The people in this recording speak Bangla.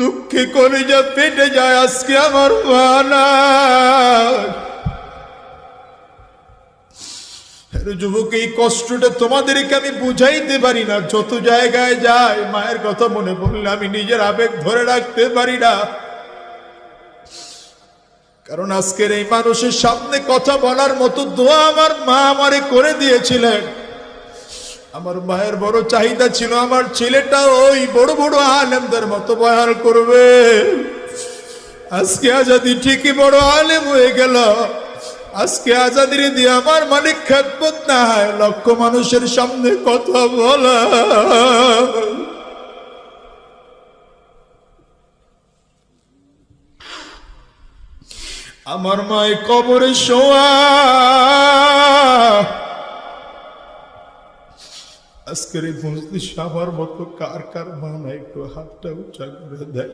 দুঃখে করে যা পেটে যায় আজকে আমার যুবক, এই কষ্টটা তোমাদেরকে আমি বুঝাইতে পারি না। যত জায়গায় যায় মায়ের কথা মনে পড়লে আমি নিজের আবেগ ধরে রাখতে পারি না। কারণ আজকের এই মানুষের সামনে কথা বলার মতো দোয়া আমার মা আমারে করে দিয়েছিলেন। আমার মায়ের বড় চাহিদা ছিল, আমার ছেলেটা ওই বড় বড় আলেমদের মতো বয়ান করবে। আজকে আজাদি ঠিকই বড় আলেম হয়ে গেল। আজকে আজাদির দিয়ে আমার মালিক খেদমত না হয়, লক্ষ মানুষের সামনে কথা বলা। আমার মায় কবরে শোয়া আজকের এই মজলিস আমার মতো কার কার মা একটু হাতটা উঁচা করে দেয়